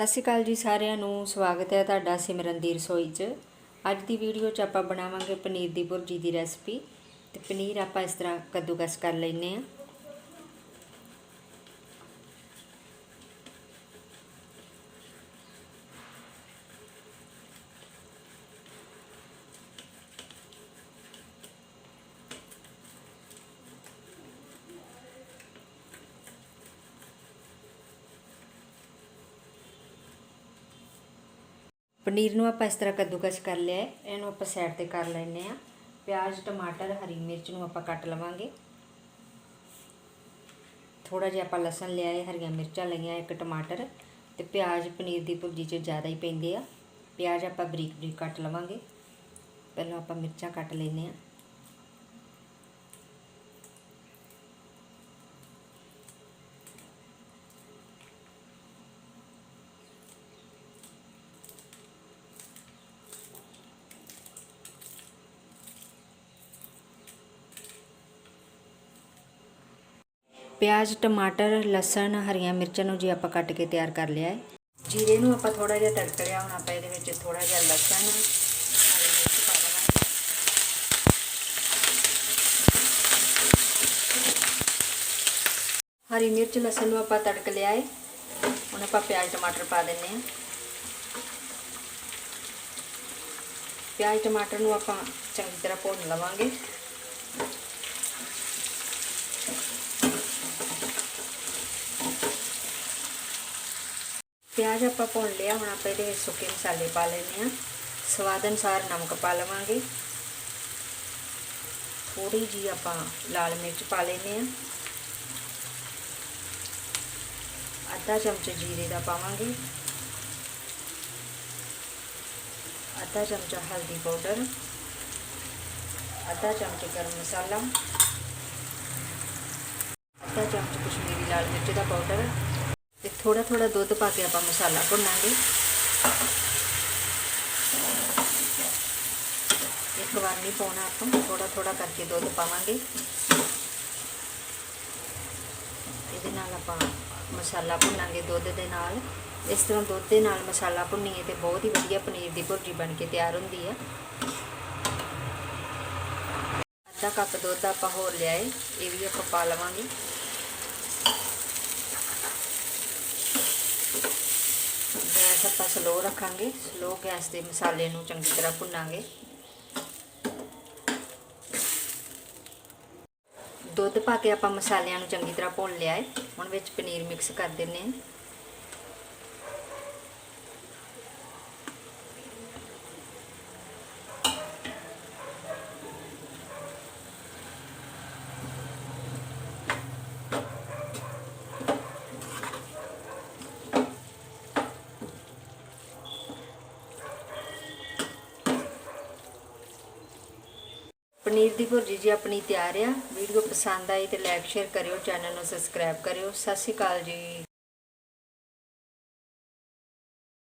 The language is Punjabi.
ਸਤਿ ਸ਼੍ਰੀ ਅਕਾਲ ਜੀ ਸਾਰਿਆਂ ਨੂੰ, ਸਵਾਗਤ ਹੈ ਤੁਹਾਡਾ ਸਿਮਰਨ ਦੀ ਰਸੋਈ 'ਚ। ਅੱਜ ਦੀ ਵੀਡੀਓ 'ਚ ਆਪਾਂ ਬਣਾਵਾਂਗੇ ਪਨੀਰ ਦੀ ਭੁਰਜੀ ਦੀ ਰੈਸਪੀ ਤੇ ਪਨੀਰ ਆਪਾਂ ਇਸ ਤਰ੍ਹਾਂ ਕੱਦੂਕਸ ਕਰ ਲੈਨੇ ਆ ਪਨੀਰ ਨੂੰ ਆਪਾਂ ਇਸ ਤਰ੍ਹਾਂ ਕੱਦੂਕਸ ਕਰ ਲਿਆ ਇਹਨੂੰ ਆਪਾਂ ਸਾਈਡ ਤੇ ਕਰ ਲੈਨੇ ਆ ਪਿਆਜ਼, ਟਮਾਟਰ, ਹਰੀ ਮਿਰਚ ਨੂੰ ਆਪਾਂ ਕੱਟ ਲਵਾਂਗੇ। ਥੋੜਾ ਜਿਹਾ ਆਪਾਂ ਲਸਣ ਲਿਆ ਹੈ, ਹਰੀਆਂ ਮਿਰਚਾਂ ਲਈਆਂ, ਇੱਕ ਟਮਾਟਰ ਤੇ ਪਿਆਜ਼ ਪਨੀਰ ਦੀ ਭੁਰਜੀ 'ਚ ਜ਼ਿਆਦਾ ਹੀ ਪੈਂਦੇ ਆ। ਪਿਆਜ਼ ਆਪਾਂ ਬਰੀਕ ਬਰੀਕ ਕੱਟ ਲਵਾਂਗੇ। ਪਹਿਲਾਂ ਆਪਾਂ ਮਿਰਚਾਂ ਕੱਟ ਲੈਨੇ ਆ ਪਿਆਜ਼, ਟਮਾਟਰ, ਲਸਣ, ਹਰੀਆਂ ਮਿਰਚਾਂ ਨੂੰ ਜੀ ਆਪਾਂ ਕੱਟ ਕੇ ਤਿਆਰ ਕਰ ਲਿਆ ਹੈ। ਜੀਰੇ ਨੂੰ ਆਪਾਂ ਥੋੜਾ ਜਿਹਾ ਤੜਕ ਲਿਆ ਹੁਣ ਆਪਾਂ ਇਹਦੇ ਵਿੱਚ ਥੋੜਾ ਜਿਹਾ ਲਸਣ, ਹਰੀ ਮਿਰਚ ਪਾ ਦੇਵਾਂਗੇ। ਹਰੀ ਮਿਰਚ, ਲਸਣ ਨੂੰ ਆਪਾਂ ਤੜਕ ਲਿਆ ਹੈ। ਹੁਣ ਆਪਾਂ ਪਿਆਜ਼, ਟਮਾਟਰ ਪਾ ਦਿੰਨੇ ਆ ਪਿਆਜ਼, ਟਮਾਟਰ ਨੂੰ ਆਪਾਂ ਚੰਗੀ ਤਰ੍ਹਾਂ ਭੁੰਨ ਲਵਾਂਗੇ। ਪਿਆਜ਼ ਆਪਾਂ ਭੁੰਨ ਲਿਆ, ਹੁਣ ਆਪਾਂ ਇਹਦੇ ਵਿੱਚ ਸੁੱਕੇ ਮਸਾਲੇ ਪਾ ਲੈਣੇ ਆ ਸਵਾਦ ਅਨੁਸਾਰ ਨਮਕ ਪਾ ਲਵਾਂਗੇ। ਥੋੜੀ ਜੀ ਆਪਾਂ ਲਾਲ ਮਿਰਚ ਪਾ ਲੈਣੇ ਆ ਅੱਧਾ ਚਮਚ ਜੀਰੇ ਦਾ ਪਾਵਾਂਗੇ। ਅੱਧਾ ਚਮਚਾ ਹਲਦੀ ਪਾਊਡਰ। ਅੱਧਾ ਚਮਚ ਗਰਮ ਮਸਾਲਾ। ਅੱਧਾ ਚਮਚ ਕਸ਼ਮੀਰੀ ਲਾਲ ਮਿਰਚ ਦਾ ਪਾਊਡਰ। ਥੋੜਾ ਥੋੜਾ ਦੁੱਧ ਪਾ ਕੇ ਆਪਾਂ ਮਸਾਲਾ ਭੁੰਨਾਂਗੇ। ਇੱਕ ਵਾਰ ਨਹੀਂ ਪਾਉਣਾ ਆਪਾਂ ਥੋੜਾ ਥੋੜਾ ਕਰਕੇ ਦੁੱਧ ਪਾਵਾਂਗੇ। ਇਹਦੇ ਨਾਲ ਆਪਾਂ ਮਸਾਲਾ ਭੁੰਨਾਂਗੇ ਦੁੱਧ ਦੇ ਨਾਲ। ਇਸ ਤਰ੍ਹਾਂ ਦੁੱਧ ਦੇ ਨਾਲ ਮਸਾਲਾ ਭੁੰਨੀਏ ਤੇ ਬਹੁਤ ਹੀ ਵਧੀਆ ਪਨੀਰ ਦੀ ਭੁਰਜੀ ਬਣ ਕੇ ਤਿਆਰ ਹੁੰਦੀ ਆ। ਅੱਧਾ ਕੱਪ ਦੁੱਧ ਆਪਾਂ ਹੋਰ ਲਿਆਏ, ਇਹ ਵੀ ਆਪਾਂ ਪਾ ਲਵਾਂਗੇ। ਗੈਸ ਆਪਾਂ ਸਲੋ ਰੱਖਾਂਗੇ। ਸਲੋ ਗੈਸ ਤੇ ਮਸਾਲੇ ਨੂੰ ਚੰਗੀ ਤਰ੍ਹਾਂ ਭੁੰਨਾਂਗੇ। ਦੁੱਧ ਪਾ ਕੇ ਆਪਾਂ ਮਸਾਲਿਆਂ ਨੂੰ ਚੰਗੀ ਤਰ੍ਹਾਂ ਭੁੰਨ ਲਿਆ ਹੈ। ਹੁਣ ਵਿੱਚ ਪਨੀਰ ਮਿਕਸ ਕਰ ਦਿੰਨੇ ਹਾਂ। ਪਨੀਰ ਦੀ ਭੁਰਜੀ ਜੀ ਆਪਣੀ ਤਿਆਰ ਆ। ਵੀਡੀਓ ਪਸੰਦ ਆਈ ਤੇ ਲਾਈਕ ਸ਼ੇਅਰ ਕਰਿਓ ਚੈਨਲ ਨੂੰ ਸਬਸਕ੍ਰਾਈਬ ਕਰਿਓ। ਸਤਿ ਸ਼੍ਰੀ ਅਕਾਲ ਜੀ।